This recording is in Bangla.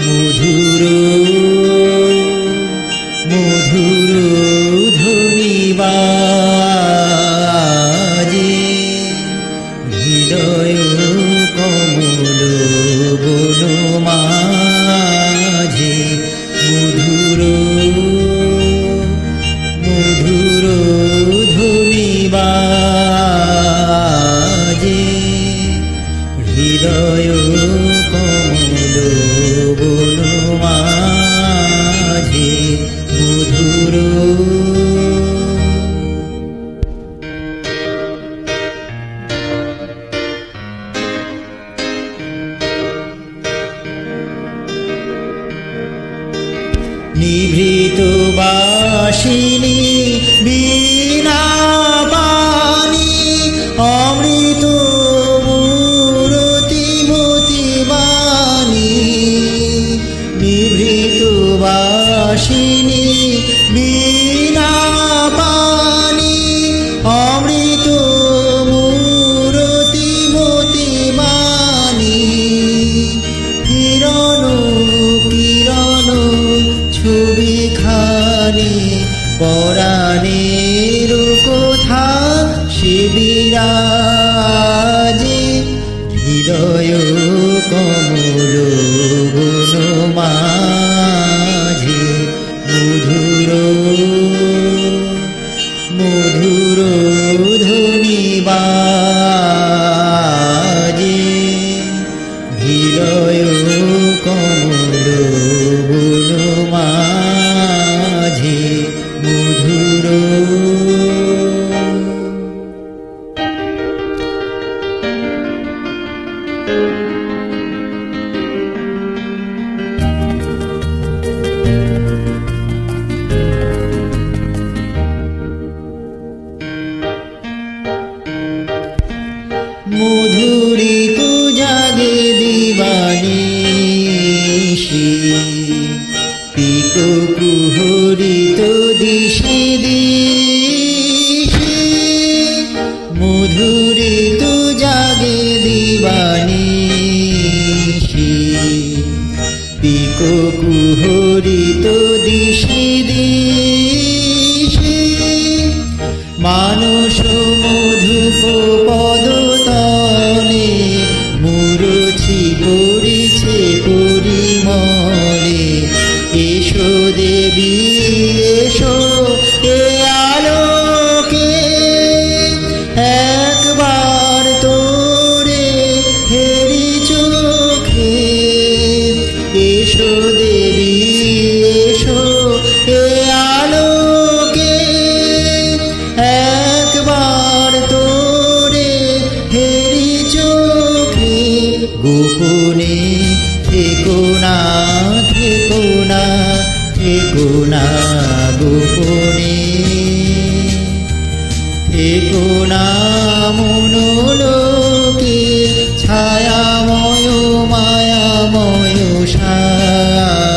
মধুর মধুর ধ্বনি বন নিভৃত বাসিনী বিনা পানি অমৃত মূরতি বাণী নিভৃত বাসিনী বিনা ছবি খানি পরাণের কোথা শিবিরাজে হৃদয় কমল মাঝে মধুর মধুর ধ্বনি বাজে হৃদয় দিবানিশি পিক কুহরিত দিশি দিশি মধুরিত জাগে দিবানিশি পিক কুহরিত দিশি দিশি। গোপনে থেকো না থেকো না থেকো না গোপনে। থেকো ছায়াময় মায়াময় সাজে